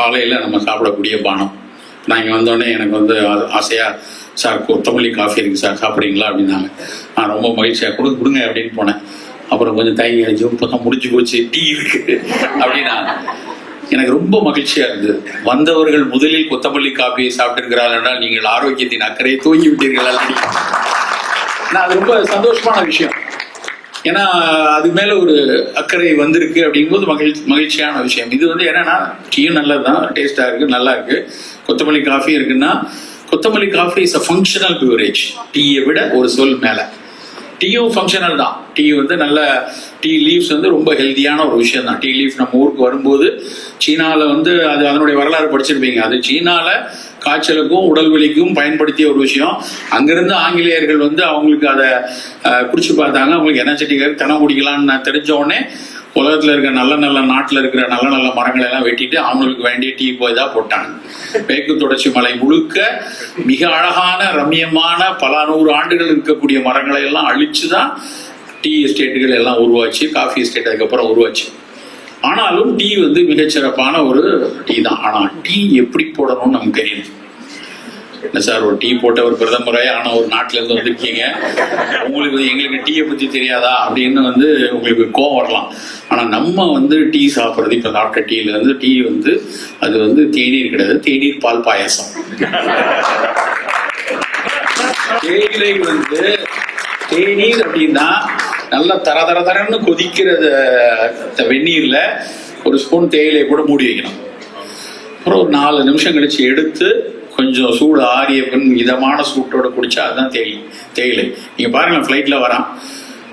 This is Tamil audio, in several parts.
காலையில் நம்ம சாப்பிடக்கூடிய பானம். நான் இங்கே வந்தோடனே எனக்கு வந்து ஆசையாக சார் கொத்தமல்லி காஃபி இருக்குது சார் சாப்பிட்றீங்களா? அப்படின்னாங்க. நான் ரொம்ப மகிழ்ச்சியாக கொடுத்து கொடுங்க அப்படின்னு போனேன். அப்புறம் கொஞ்சம் தயங்கி அடிச்சு இப்போ தான் முடிஞ்சு போச்சு டீ இருக்கு. அப்படின்னா எனக்கு ரொம்ப மகிழ்ச்சியாக இருந்தது. வந்தவர்கள் முதலில் கொத்தமல்லி காஃபியை சாப்பிட்டிருக்கிறார்கள் என்றால் நீங்கள் ஆரோக்கியத்தின் அக்கறையை தூங்கி விட்டீர்கள் already. நான் அது ரொம்ப சந்தோஷமான விஷயம். ஏன்னா அது மேல ஒரு அக்கறை வந்திருக்கு அப்படிங்கும்போது மகிழ்ச்சி மகிழ்ச்சியான விஷயம். இது வந்து என்னன்னா டீயும் நல்லது தான் டேஸ்டா இருக்கு நல்லா இருக்கு. கொத்தமல்லி காஃபி இருக்குன்னா கொத்தமல்லி coffee is a functional beverage டீயை விட ஒரு சொல் மேல. டீயும் ஃபங்க்ஷனல் தான். டீ வந்து நல்ல டீ லீவ்ஸ் வந்து ரொம்ப ஹெல்தியான ஒரு விஷயம் தான் டீ லீஃப் நம்ம ஊருக்கு வரும்போது சீனாவில் வந்து அது அதனுடைய வரலாறு படிச்சிருப்பீங்க. அது சீனாவில் காய்ச்சலுக்கும் உடல் வலிக்கும் பயன்படுத்திய ஒரு விஷயம். அங்கிருந்து ஆங்கிலேயர்கள் வந்து அவங்களுக்கு அதை குடிச்சு பார்த்தாங்க. அவங்களுக்கு எனர்ஜெட்டிக்காக தினம் குடிக்கலாம்னு நான் தெரிஞ்ச உடனே உலகத்தில் இருக்கிற நல்ல நல்ல நாட்டில் இருக்கிற நல்ல நல்ல மரங்களை எல்லாம் வெட்டிட்டு அவங்களுக்கு வேண்டிய டீ போய் தான் போட்டாங்க. மேற்கு தொடர்ச்சி மலை முழுக்க மிக அழகான ரம்மியமான பல நூறு ஆண்டுகள் இருக்கக்கூடிய மரங்களை எல்லாம் அழிச்சு தான் டீ எஸ்டேட்டுகள் எல்லாம் உருவாச்சு. காஃபி எஸ்டேட் அதுக்கப்புறம் உருவாச்சு. ஆனாலும் டீ வந்து மிகச்சிறப்பான ஒரு டீ தான். ஆனால் டீ எப்படி போடணும்னு நமக்கு தெரியும். என்ன சார் ஒரு டீ போட்ட ஒரு பிரதமரே ஆனால் ஒரு நாட்டிலேருந்து வந்திருக்கீங்க. உங்களுக்கு வந்து எங்களுக்கு டீயை பற்றி தெரியாதா அப்படின்னு வந்து உங்களுக்கு கோவம் வரலாம். ஆனால் நம்ம வந்து டீ சாப்பிட்றது இப்போ சாப்பிட்ட டீலேருந்து டீ வந்து அது வந்து தேநீர் கிடையாது. தேநீர் பால் பாயாசம். தேயிலை வந்து தேநீர் அப்படின்னா நல்லா தர தர தரன்னு கொதிக்கிற வெந்நீர்ல ஒரு ஸ்பூன் தேயிலையை கூட மூடி வைக்கணும். அப்புறம் ஒரு நாலு நிமிஷம் கழிச்சு எடுத்து கொஞ்சம் சூடு ஆரிய பின் இதமான சூட்டோட குடிச்சா அதுதான் தேயிலை தேயிலை. நீங்க பாருங்க ஃப்ளைட்ல வரான்.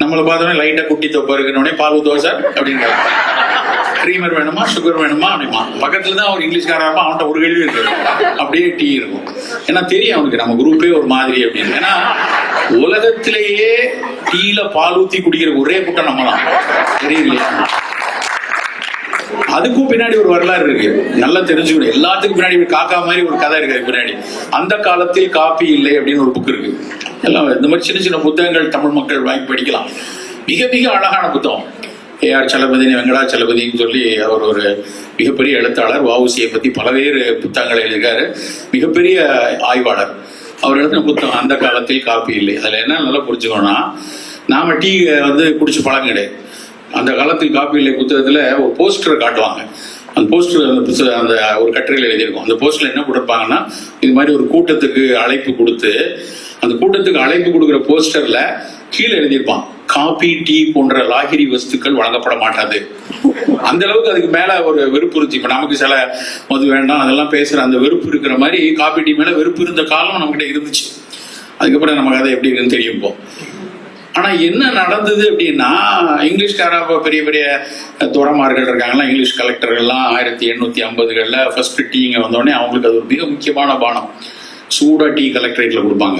நம்மளை பார்த்தோன்னே லைட்டா குட்டி தொப்பை இருக்கணும்னே பால் தோசை சார் அப்படின்னு க்ரீமர் வேணுமா சுகர் வேணுமா அப்படிமா பக்கத்துல தான் ஒரு இங்கிலீஷ்காரா இருப்பான் அவன்கிட்ட ஒரு கேள்வி இருக்கு அப்படியே டீ இருக்கும். ஏன்னா தெரியும் அவனுக்கு நம்ம குரூப்பே ஒரு மாதிரி அப்படின்னு. ஏன்னா உலகத்திலேயே டீல பால் ஊத்தி குடிக்கிற ஒரே கூட்டம் நம்ம தெரியலையா? அதுக்கும் பின்னாடி ஒரு வரலாறு இருக்கு. நல்லா தெரிஞ்சுக்கணும். எல்லாத்துக்கும் பின்னாடி ஒரு காக்கா மாதிரி ஒரு கதை இருக்கு பின்னாடி. அந்த காலத்தில் காப்பி இல்லை அப்படின்னு ஒரு புக் இருக்கு. எல்லாம் இந்த மாதிரி சின்ன சின்ன புத்தகங்கள் தமிழ் மக்கள் வாங்கி படிக்கலாம். மிக மிக அழகான புத்தகம். ஏஆர் சலபதி வெங்கடாச்சலபதின்னு சொல்லி அவர் ஒரு மிகப்பெரிய எழுத்தாளர் வவுசியை பற்றி பலவேறு புத்தகங்கள் எழுதியிருக்காரு. மிகப்பெரிய ஆய்வாளர். அவர் எழுதின புத்தகம் அந்த காலத்தில் காப்பி இல்லை. அதில் என்ன நல்லா புரிஞ்சுக்கணும்னா நாம் டீ வந்து குடிச்சு பழக்கம் கிடையாது அந்த காலத்தில் காப்பி இல்லை புத்தகத்தில் ஒரு போஸ்டர் காட்டுவாங்க. அந்த போஸ்டர் அந்த புத்தகம் அந்த ஒரு கட்டுரையில் எழுதியிருக்கும். அந்த போஸ்டரில் என்ன கொடுப்பாங்கன்னா இது மாதிரி ஒரு கூட்டத்துக்கு அழைப்பு கொடுத்து அந்த கூட்டத்துக்கு அழைப்பு கொடுக்குற போஸ்டரில் கீழே எழுதியிருப்பான். காபி டீ போன்ற லாகிரி வஸ்துக்கள் வழங்கப்பட மாட்டாது. அந்த அளவுக்கு அதுக்கு மேல ஒரு வெறுப்பு இருந்துச்சு இப்ப நமக்கு சில மது வேண்டாம் அதெல்லாம் பேசுற அந்த வெறுப்பு இருக்கிற மாதிரி காபி டீ மேல வெறுப்பு இருந்த காலம் நம்மகிட்ட இருந்துச்சு. அதுக்கப்புறம் நமக்கு அதை எப்படி இருக்குன்னு தெரியும் இப்போ ஆனா என்ன நடந்தது அப்படின்னா இங்கிலீஷ்கார பெரிய பெரிய துறமார்கள் இருக்காங்களா இங்கிலீஷ் கலெக்டர்கள்லாம் ஆயிரத்தி எண்ணூத்தி ஐம்பதுகளில் ஃபர்ஸ்ட் டீங்க வந்தோடனே அவங்களுக்கு அது ஒரு மிக முக்கியமான பானம். சூடா டீ கலெக்டரேட்ல கொடுப்பாங்க.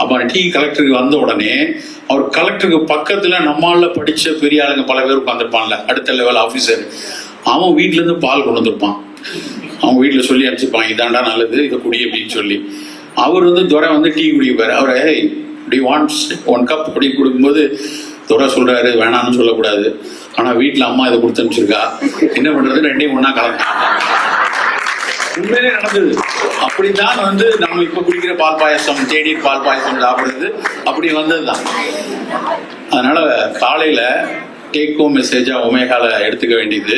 அப்போ டி கலெக்டருக்கு வந்த உடனே அவர் கலெக்டருக்கு பக்கத்தில் நம்மளால் படித்த பெரிய ஆளுங்க பல பேர் உட்காந்துருப்பான்ல அடுத்த லெவல் ஆஃபீஸர் அவன் வீட்டிலேருந்து பால் கொண்டு வந்திருப்பான். அவங்க வீட்டில் சொல்லி அனுப்பிச்சிருப்பாங்க இதாண்டா நல்லது இதை குடி அப்படின்னு சொல்லி. அவர் வந்து துரை வந்து டீ குடிப்பார். அவர் "ஏய், இப்படி வாண்ட்ஸ் ஒன் கப் அப்படி கொடுக்கும்போது துரை சொல்கிறாரு வேணாம்னு சொல்லக்கூடாது. ஆனால் வீட்டில் அம்மா இதை கொடுத்து அனுப்பிச்சிருக்கா. என்ன பண்ணுறது ரெண்டையும் ஒன்றா கலந்து. உண்மையிலே நடந்தது. அப்படிதான் வந்து நம்ம இப்ப குடிக்கிற பால் பாயசம் தேநீர் பால் பாயசம் சாப்பிடுறது அப்படி வந்ததுதான். அதனால காலையில டேக் ஹோம் மெசேஜா ஒமேகால எடுத்துக்க வேண்டியது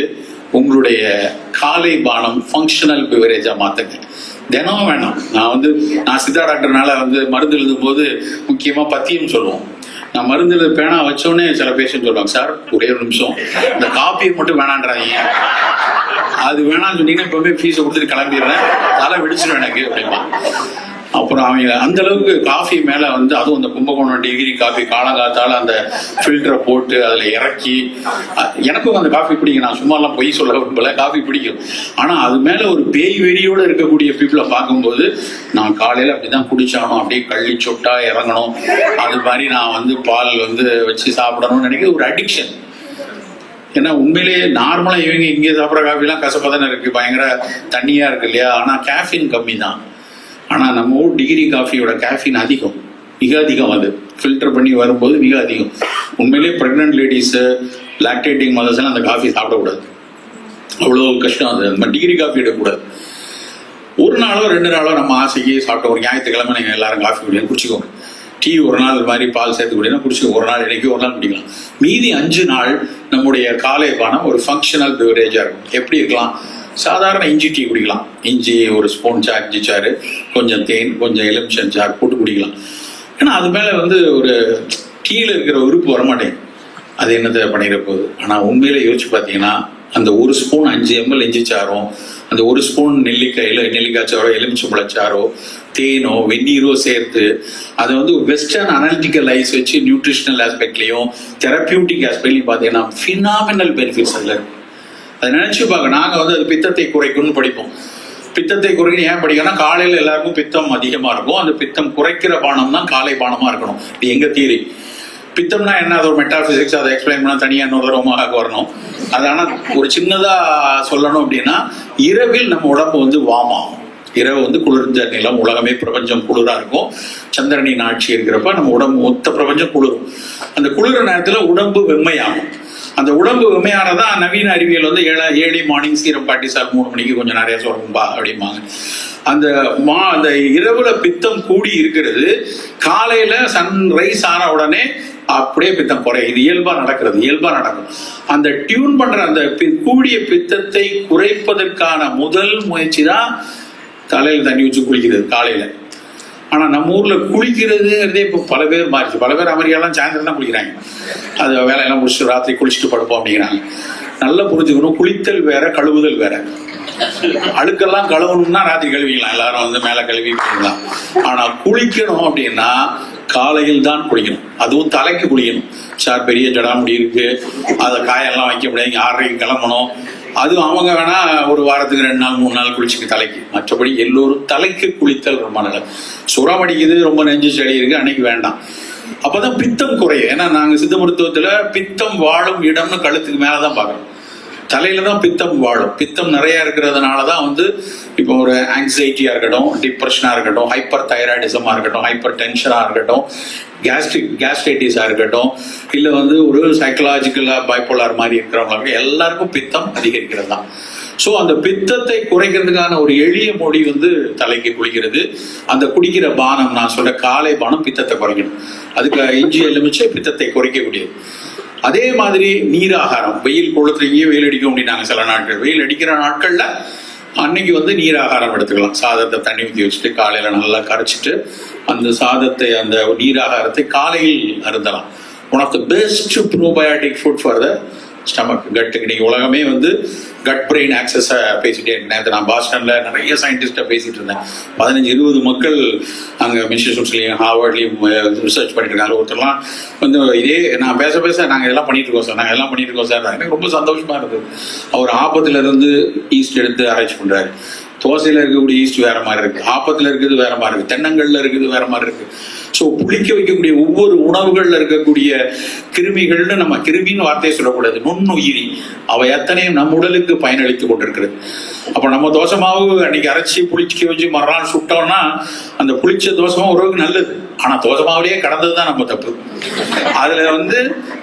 உங்களுடைய காலை பானம் ஃபங்க்ஷனல் பிவரேஜா மாத்துங்க. தினம் வேணாம். நான் வந்து நான் சித்தா டாக்டர்னால வந்து மருந்து எழுதும் போது முக்கியமா பத்தியம் சொல்லுவோம். நான் மருந்து எழுத பேனா வச்சோடனே சில பேஷண்ட் சொல்லுவாங்க சார் ஒரே ஒரு நிமிஷம். இந்த காப்பியை மட்டும் வேணான்றாதீங்க அது வேணாம்னு சொன்னீங்கன்னா இப்பவே ஃபீஸை கொடுத்துட்டு கிளம்பிடுறேன். தலை வெடிச்சிடும் எனக்கு அப்படிமா அப்புறம் அவங்க அந்த அளவுக்கு காஃபி மேல வந்து அதுவும் அந்த கும்பகோணம் டிகிரி காஃபி காலங்காத்தால அந்த ஃபில்டரை போட்டு அதுல இறக்கி எனக்கும் அந்த காஃபி பிடிக்கும். நான் சும்மா எல்லாம் பொய் சொல்ல விரும்பல. காஃபி பிடிக்கும். ஆனா அது மேல ஒரு பேய் வெறியோட இருக்கக்கூடிய பீப்புளை பார்க்கும்போது நான் காலையில அப்படிதான் குடிச்சானோ அப்படியே கள்ளி சொட்டா இறங்கணும். அது மாதிரி நான் வந்து பால் வந்து வச்சு சாப்பிடணும்னு நினைக்கிற ஒரு அடிக்ஷன் ஏன்னா உண்மையிலேயே நார்மலாக இவங்க இங்கே சாப்பிட்ற காஃபிலாம் கசப்பாக தானே இருக்குது பயங்கர தண்ணியாக இருக்கு இல்லையா? ஆனால் கேஃபின் கம்மி தான் ஆனால் நம்ம ஊர் டிகிரி காஃபியோட கேஃபின் அதிகம். மிக அதிகம் அது. ஃபில்டர் பண்ணி வரும்போது மிக அதிகம். உண்மையிலேயே ப்ரெக்னென்ட் லேடிஸு லாக்டேட்டிங் மதர்ஸ் எல்லாம் அந்த காஃபி சாப்பிடக்கூடாது. அவ்வளோ கஷ்டம் அது. அந்த மாதிரி டிகிரி காஃபி எடுக்கக்கூடாது. ஒரு நாளோ ரெண்டு நாளோ நம்ம ஆசைக்கு சாப்பிட்டோம் ஒரு ஞாயிற்றுக்கிழமை நீங்கள் எல்லாரும் காஃபி குடிக்கலாம் குடிச்சிக்கோங்க. டீ ஒரு நாள் மாதிரி பால் சேர்த்து குடினா குடிச்சு ஒரு நாள் இன்றைக்கி ஒரு நாள் குடிக்கலாம். மீதி அஞ்சு நாள் நம்முடைய காலை பானம் ஒரு ஃபங்க்ஷனல் பிவரேஜாக இருக்கும். எப்படி இருக்கலாம்? சாதாரண இஞ்சி டீ குடிக்கலாம். இஞ்சி ஒரு ஸ்பூன் சார் இஞ்சி சாறு கொஞ்சம் தேன் கொஞ்சம் எலுமிச்சம் சாறு போட்டு குடிக்கலாம். ஏன்னா அது மேலே வந்து ஒரு டீயில் இருக்கிற உறுப்பு வரமாட்டேங்குது. அது என்னத்தை பண்ணிட போகுது? ஆனால் உண்மையில யோசிச்சு பார்த்தீங்கன்னா அந்த ஒரு ஸ்பூன் அஞ்சு எம்எல் இஞ்சி சாரும் அந்த ஒரு ஸ்பூன் நெல்லிக்காயில் நெல்லிக்காய் சாரோ எலுமிச்சம்பழச்சாரோ தேனோ வெந்நீரோ சேர்த்து அதை வந்து வெஸ்டர்ன் அனாலிட்டிக்கல் ஐஸ் வச்சு நியூட்ரிஷனல் ஆஸ்பெக்ட்லையும் தெரப்பியூட்டிக் ஆஸ்பெக்ட்லையும் பார்த்தீங்கன்னா ஃபினாமினல் பெனிஃபிட்ஸ் அதில் அதை நினைச்சு பார்க்க நாங்கள் வந்து அது பித்தத்தை குறைக்கும்னு படிப்போம். பித்தத்தை குறைக்கணும். ஏன் படிக்கணும் காலையில் எல்லாருக்கும் பித்தம் அதிகமாக இருக்கும். அந்த பித்தம் குறைக்கிற பானம் தான் காலை பானமாக இருக்கணும். இது எங்கள் தீரி பித்தம்னா என்ன? அது ஒரு மெட்டாஃபிசிக்ஸ் அதை எக்ஸ்பிளைன் பண்ணால் தனியாக இன்னொரு ரோமாக வரணும். அது ஆனால் ஒரு சின்னதாக சொல்லணும் அப்படின்னா இரவில் நம்ம உடம்பு வந்து வார்ம் ஆகும். இரவு வந்து குளிர்ந்த நிலம் உலகமே பிரபஞ்சம் குளிராக இருக்கும். சந்திரனின் ஆட்சி இருக்கிறப்ப நம்ம உடம்பு மொத்த பிரபஞ்சம் குளிரும். அந்த குளிர நேரத்தில் உடம்பு வெம்மையாகும். அந்த உடம்பு வெம்மையானதான் நவீன அறிவியல் வந்து ஏழை ஏழி மார்னிங் சீரம் பாட்டி சார் மூணு மணிக்கு கொஞ்சம் நிறைய சொல்லணும்பா அப்படிம்பாங்க. அந்த மா அந்த இரவுல பித்தம் கூடி இருக்கிறது காலையில சன் ரைஸ் ஆன உடனே அப்படியே பித்தம் குறையும் இது இயல்பா நடக்கிறது இயல்பா நடக்கும். அந்த டியூன் பண்ற அந்த கூடிய பித்தத்தை குறைப்பதற்கான முதல் முயற்சி தான் தலையில தண்ணி வச்சு குளிக்கிறது காலையில. ஆனா நம்ம ஊர்ல குளிக்கிறதுங்கிறதே இப்போ பல பேர் மாறிச்சு. பல பேர் அமெரிக்காலாம் சாயந்தரம் தான் குளிக்கிறாங்க. அது வேலையெல்லாம் முடிச்சுட்டு ராத்திரி குளிச்சுட்டு படுப்போம் அப்படிங்கிறாங்க. நல்லா புரிஞ்சுக்கணும் குளித்தல் வேற கழுவுதல் வேற. அழுக்கெல்லாம் கழுவணும்னா ராத்திரி கழுவிக்கலாம். எல்லாரும் வந்து மேல கழுவி போயிடலாம். ஆனா குளிக்கணும் அப்படின்னா காலையில் தான் குளிக்கணும். அதுவும் தலைக்கு குளிக்கணும். சார் பெரிய ஜடாமுடி இருக்கு. அதை காயெல்லாம் வைக்க முடியாது. ஆறரைக்கு கிளம்பணும். அது அவங்க வேணா ஒரு வாரத்துக்கு ரெண்டு நாள் மூணு நாள் குளிச்சுக்க தலைக்கு. மற்றபடி எல்லோரும் தலைக்கு குளித்தல் ரொம்ப நல்லது. சுரம் அடிக்குது ரொம்ப நெஞ்சு செடி இருக்கு. அன்னைக்கு வேண்டாம். அப்பதான் பித்தம் குறையும். ஏன்னா நாங்க சித்த மருத்துவத்துல பித்தம் வாழும் இடம்னு கழுத்துக்கு மேலதான் பார்க்குறோம். தலையில தான் பித்தம் வாழும். பித்தம் நிறைய இருக்கிறதுனால தான் வந்து இப்போ ஒரு ஆங்ஸைட்டியா இருக்கட்டும் டிப்ரெஷனா இருக்கட்டும் ஹைப்பர் தைராய்டிசமா இருக்கட்டும் ஹைப்பர் டென்ஷனா இருக்கட்டும் கேஸ்ட்ரிக் கேஸ்ட்ரைட்டிஸா இருக்கட்டும் இல்ல வந்து ஒரு சைக்கலாஜிக்கலா பைப்போலார் மாதிரி இருக்கிறவங்களுக்கு எல்லாருக்கும் பித்தம் அதிகரிக்கிறது தான் ஸோ அந்த பித்தத்தை குறைக்கிறதுக்கான ஒரு எளிய மொழி வந்து தலைக்கு குளிக்கிறது. அந்த குடிக்கிற பானம் நான் சொல்ற காலை பானம் பித்தத்தை குறைக்கணும். அதுக்கு இஞ்சி எலுமிச்சு பித்தத்தை குறைக்கக்கூடியது. அதே மாதிரி நீராகாரம் வெயில் குளத்துலேயே வெயில் அடிக்கும் அப்படின்னாங்க சில நாட்கள். வெயில் அடிக்கிற நாட்கள்ல அன்னைக்கு வந்து நீராகாரம் எடுத்துக்கலாம். சாதத்தை தண்ணி ஊற்றி வச்சுட்டு காலையில நல்லா கரைச்சிட்டு அந்த சாதத்தை அந்த நீராகாரத்தை காலையில் அருந்தலாம். One of the best probiotic food for the stomach கட்டுக்கு இன்னைக்கு உலகமே வந்து கட் பிரெயின் ஆக்சஸை பேசிட்டே இருந்தேன். நேத்து நான் பாஸ்டனில் நிறைய சயின்டிஸ்ட்டை பேசிகிட்டு இருந்தேன். பதினஞ்சு இருபது மக்கள் அங்கே மிஷிசூட்ஸ்லையும் ஹார்வர்ட்லேயும் ரிசர்ச் பண்ணிட்டு இருக்காங்க. ஒருத்தர்லாம் வந்து இதே நான் பேச பேச நாங்கள் எல்லாம் பண்ணிட்டு இருக்கோம் சார். நாங்கள் எல்லாம் பண்ணிட்டு இருக்கோம் சார். எனக்கு ரொம்ப சந்தோஷமாக இருந்தது அவர் ஆபத்துலேருந்து ஈஸ்ட் எடுத்து ஆராய்ச்சி பண்ணுறாரு தோசையில் இருக்கக்கூடிய ஈஸ்ட் வேறு மாதிரி இருக்குது ஆப்பத்தில் இருக்கிறது வேறு மாதிரி இருக்குது தென்னங்களில் இருக்குது வேறு மாதிரி இருக்குது ஸோ புளிக்க வைக்கக்கூடிய ஒவ்வொரு உணவுகள்ல இருக்கக்கூடிய கிருமிகள்னு நம்ம கிருமின்னு வார்த்தையை சொல்லக்கூடாது. நுண்ணுயிரி. அவை எத்தனையும் நம் உடலுக்கு பயனளித்து கொண்டிருக்கிறது. அப்போ நம்ம தோசை மாவு அன்னைக்கு அரைச்சி புளிக்க வச்சு மறுநாள் சுட்டோம்னா அந்த புளிச்ச தோசை ஓரளவுக்கு நல்லது. ஆனா தோசை கடந்ததுதான் கடந்தது தான் நம்ம தப்பு. அதுல வந்து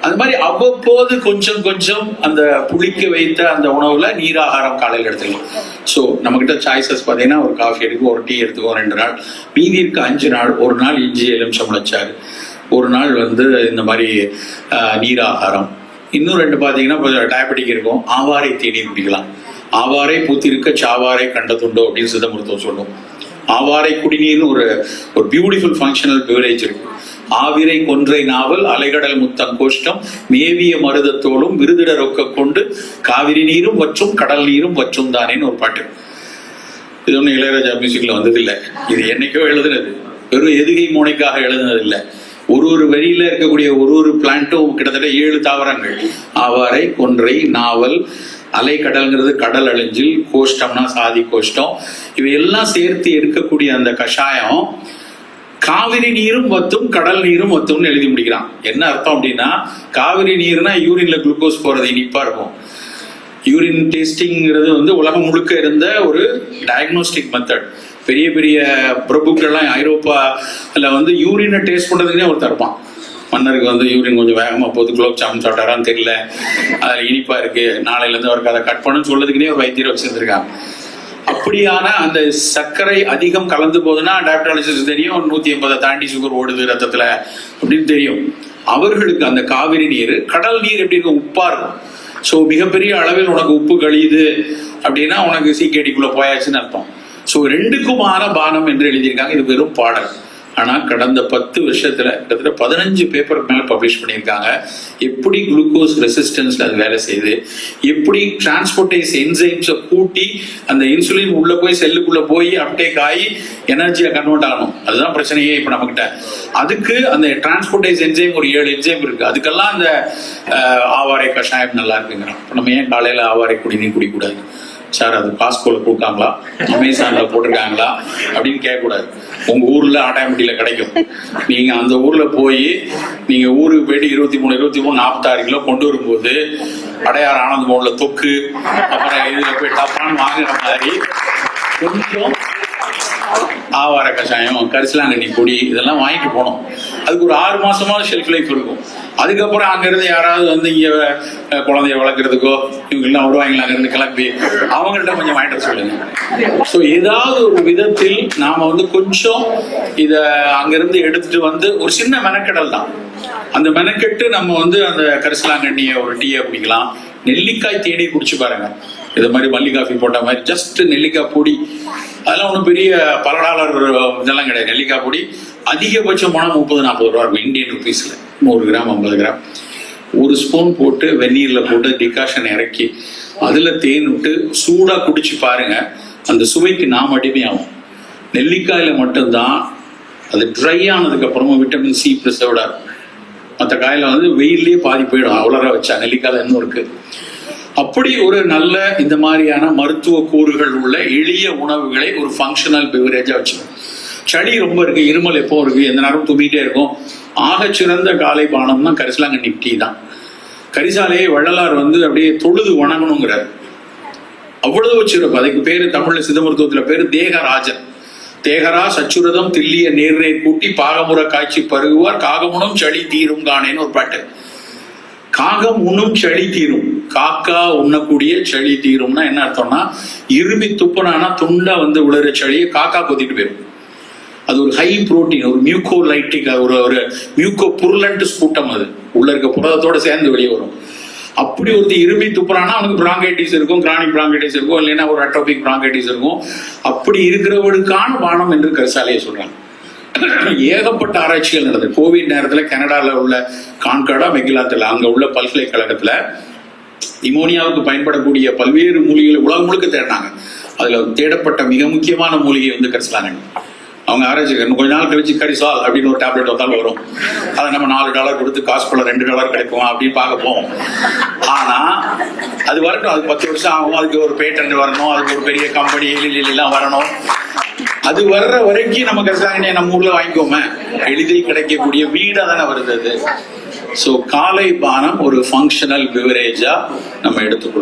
அந்த மாதிரி அவ்வப்போது கொஞ்சம் கொஞ்சம் அந்த புளிக்க வைத்த அந்த உணவுல நீராகாரம் காலையில் எடுத்துக்கலாம். ஸோ நம்மக்கிட்ட சாய்ஸஸ் பார்த்தீங்கன்னா ஒரு காஃபி எடுக்கும் ஒரு டீ எடுத்துக்கோ ரெண்டு நாள். மீதி இருக்க அஞ்சு நாள் ஒரு நாள் இஞ்சி எலுமிச்சம் முளைச்சாரு ஒரு நாள் வந்து இந்த மாதிரி நீராகாரம். இன்னும் ரெண்டு பார்த்தீங்கன்னா டயபெட்டிக் இருக்கும். ஆவாரை தேநீர் குடிக்கலாம். ஆவாரை பூத்திருக்க சாவாரை கண்டதுண்டோ அப்படின்னு சித்த மருத்துவம் சொல்லும். ஆவாரை குடிநீர்னு ஒரு ஒரு பியூட்டிஃபுல் ஃபங்க்ஷனல் பிவரேஜ் இருக்கு. ஆவிரை கொன்றை நாவல் அலைகடல் முத்தம் கோஷ்டம் மேவிய மருதத்தோளும் விருதிட ரொக்க கொண்டு காவிரி நீரும் வற்றும் கடல் நீரும் வற்றும் தானேன்னு ஒரு பாட்டு. இது ஒன்றும் இளையராஜா மியூசிக்ல வந்ததில்லை. இது என்னைக்கோ எழுதுனது. வெறும் எதுகை மோனைக்காக எழுதுனது இல்லை ஒரு ஒரு வழியில இருக்கக்கூடிய ஒரு ஒரு பிளான்ட்டும் கிட்டத்தட்ட ஏழு தாவரங்கள். ஆவாரை கொன்றை நாவல் அலைக்கடல்ங்கிறது கடல் அழிஞ்சில் கோஷ்டம்னா சாதி கோஷ்டம். இவையெல்லாம் சேர்த்து எடுக்கக்கூடிய அந்த கஷாயம் காவிரி நீரும் வத்தும் கடல் நீரும் வத்தும்னு எழுதி முடிக்கிறான். என்ன அர்த்தம் அப்படின்னா காவிரி நீர்னா யூரின்ல குளுக்கோஸ் போறது இனிப்பா இருக்கும். யூரின் டேஸ்டிங்கிறது வந்து உலகம் முழுக்க இருந்த ஒரு டயக்னோஸ்டிக் மெத்தட் பெரிய பெரிய பிரபுக்கள்லாம் ஐரோப்பாவில் வந்து யூரினை டேஸ்ட் பண்ணுறதுக்குன்னே ஒருத்தர் இருப்பான். மன்னருக்கு வந்து யூரின் கொஞ்சம் வேகமாக போகுது. குலோப் ஜாமுன் சாப்பிட்டாரான்னு தெரியல. அதில் இனிப்பாக இருக்கு. நாளையிலேருந்து அவருக்கு அதை கட் பண்ணுன்னு சொல்லதுக்குன்னே ஒரு வைத்தியர் வச்சிருந்துருக்காங்க. அப்படியான அந்த சர்க்கரை அதிகம் கலந்து போகுதுன்னா டயபெட்டாலஜிஸ்ட் தெரியும். நூற்றி ஐம்பதை தாண்டி சுகர் ஓடுது ரத்தத்தில் அப்படின்னு தெரியும். அவர்களுக்கு அந்த காவிரி நீர் கடல் நீர் எப்படி இருக்கும் உப்பா இருக்கும். ஸோ மிகப்பெரிய அளவில் உனக்கு உப்பு கழியுது அப்படின்னா உனக்கு சீக்கேடிக்குள்ளே போயாச்சுன்னு அர்த்தம். ஸோ ரெண்டுக்குமான பானம் என்று எழுதியிருக்காங்க. இது வெறும் பாடல். ஆனா கடந்த பத்து வருஷத்துல கிட்டத்தட்ட பதினஞ்சு பேப்பருக்கு மேல பப்ளிஷ் பண்ணியிருக்காங்க. எப்படி குளுக்கோஸ் ரெசிஸ்டன்ஸ்ல அது வேலை செய்யுது? எப்படி டிரான்ஸ்போர்டேஸ் என்சைம்ஸை கூட்டி அந்த இன்சுலின் உள்ள போய் செல்லுக்குள்ள போய் அப்டேக் ஆகி எனர்ஜியாக கன்வெர்ட் ஆகணும். அதுதான் பிரச்சனையே இப்போ நம்மகிட்ட. அதுக்கு அந்த டிரான்ஸ்போர்டேஸ் என்சைம் ஒரு ஏழு என்சைம் இருக்கு. அதுக்கெல்லாம் அந்த ஆவாரை கஷாயம் நல்லா இருக்குங்கிறோம் நம்ம ஏன் காலையில ஆவாரை குடிநீர் குடிக்கூடாது? சார் அது பாஸ்போர்ட் போட்டாங்களா அமேசான்ல போட்டிருக்காங்களா? அப்படின்னு கேட்கக்கூடாது. உங்க ஊர்ல ஆட்டாயம்பட்டியில கிடைக்கும். நீங்க அந்த ஊர்ல போய் நீங்க ஊருக்கு போயிட்டு இருபத்தி மூணு இருபத்தி மூணு நாற்பத்தாறு கிலோ கொண்டு வரும்போது அடையார் ஆனந்த மோட்ல தொக்கு அப்புறம் இதுல போய் டப்பான்னு வாங்குற மாதிரி கொஞ்சம் ஆவார கஷாயம் கரிசலாங்கண்ணி பொடி இதெல்லாம் வாங்கிட்டு போனோம். அதுக்கு ஒரு ஆறு மாசமாவது ஷெல்ஃப் லைஃப் இருக்கும். அதுக்கப்புறம் அங்கிருந்து யாராவது வந்து இங்க குழந்தைய வளர்க்குறதுக்கோ இவங்க எல்லாம் வருவாங்களா அங்கிருந்து கிளம்பி அவங்கள்ட்ட கொஞ்சம் வாங்கிட்டு சொல்லுங்க. ஸோ ஏதாவது ஒரு விதத்தில் நாம வந்து கொஞ்சம் இத அங்கிருந்து எடுத்துட்டு வந்து ஒரு சின்ன மெனக்கெடல் தான். அந்த மெனக்கெட்டு நம்ம வந்து அந்த கரிசலாங்கண்ணியை ஒரு டீயை குடிக்கலாம். நெல்லிக்காய் தேடி குடிச்சு பாருங்க. இது மாதிரி மல்லி காஃபி போட்ட மாதிரி ஜஸ்ட் நெல்லிக்காய் பொடி. அதெல்லாம் ஒன்றும் பெரிய பல டாலர் இதெல்லாம் கிடையாது. நெல்லிக்காய் பொடி அதிகபட்சம் போனால் முப்பது நாற்பது ரூபா இருக்கும் இந்தியன் ருபீஸில் நூறு கிராம் ஐம்பது கிராம். ஒரு ஸ்பூன் போட்டு வெந்நீரில் போட்டு டிகாஷன் இறக்கி அதில் தேன் விட்டு சூடாக குடிச்சு பாருங்க. அந்த சுவைக்கு நாம் அடிமையாகும். நெல்லிக்காயில் மட்டும்தான் அது ட்ரை ஆனதுக்கு அப்புறமா விட்டமின் சி ப்ரிசர்வ்டாக இருக்கும். மற்ற காயில் வந்து வெயிலே பாதி போயிடும். அவ்வளோ வச்சா நெல்லிக்காயில் இன்னும் இருக்குது அப்படி ஒரு நல்ல இந்த மாதிரியான மருத்துவ கூறுகள் உள்ள எளிய உணவுகளை ஒரு ஃபங்க்ஷனல் பெவரேஜாக வச்சுக்கணும். சளி ரொம்ப இருக்கு இருமல் எப்போ இருக்கு எந்த நேரம் தும்பிகிட்டே இருக்கும். ஆக சிறந்த காலை பானம்னா கரிசலாங்கண்ணி டீ தான். கரிசாலையை வள்ளலார் வந்து அப்படியே தொழுது வணங்கணுங்கிறார். அவ்வளவு சிறப்பு. அதுக்கு பேரு தமிழ்ல சித்த மருத்துவத்துல பேரு தேகராஜன். தேகரா சச்சுரதம் தில்லிய நீர்நீர் கூட்டி பாகமுற காய்ச்சி பருகுவார். காகமுனும் சளி தீரும் காணேன்னு ஒரு பாட்டு. காகம் உண்ணும் சளி தீரும். காக்கா உண்ணக்கூடிய சளி தீரும்னா என்ன அர்த்தம்னா இருமி துப்புனானா துண்டா வந்து உளற சளியை காக்கா கொத்திட்டு போயிடும் அது ஒரு ஹை புரோட்டீன் ஒரு மியூக்கோ லைட்டிக் ஒரு ஒரு மியூக்கோ புருலண்ட் ஸ்கூட்டம் அது. உள்ள இருக்க புரதத்தோட சேர்ந்து வெளியே வரும். அப்படி ஒருத்தி இருமி துப்புறானா அவனுக்கு பிராங்கைட்டிஸ் இருக்கும் கிரானிக் பிராங்கைட்டிஸ் இருக்கும் இல்லைன்னா ஒரு அட்டோபிக் பிராங்கைட்டிஸ் இருக்கும். அப்படி இருக்கிறவனுக்கான பானம் என்று கரிசாலையை சொல்றாங்க. ஏகப்பட்ட ஆராய்ச்சிகள் நடந்தது. கோவிட் நேரத்துல கனடால உள்ள கான்காடா மெகிலாத்துல அங்க உள்ள பல்கலைக்கழகத்துல நிமோனியாவுக்கு பயன்படக்கூடிய பல்வேறு மூலிகைகளை உலகம் முழுக்க தேடினாங்க. அதுல தேடப்பட்ட மிக முக்கியமான மூலிகை வந்து கரிசலாங்கண்ணி. அவங்க ஆராய்ச்சி கொஞ்ச நாள் கழிச்சு கரிசால் அப்படின்னு ஒரு டேப்லெட் வந்தாலும் வரும். அதை நம்ம நாலு டாலர் கொடுத்து காசு போல ரெண்டு டாலர் கிடைக்கும் அப்படின்னு பார்க்க போவோம். ஆனா அது வரட்டும். அது பத்து வருஷம் ஆகும். அதுக்கு ஒரு பேட்டன்ட் வரணும். அதுக்கு ஒரு பெரிய கம்பெனி எல்லாம் வரணும். அது வர்ற வரைக்கும் நம்ம கரிசலாங்கண்ணியை நம்ம ஊர்ல வாங்கிக்கோமே. எளிதில் கிடைக்கக்கூடிய வீடா தானே வருது அது. ஸோ காலை பானம் ஒரு ஃபங்க்ஷனல் பிவரேஜாக நம்ம எடுத்துக்கொள்ளும்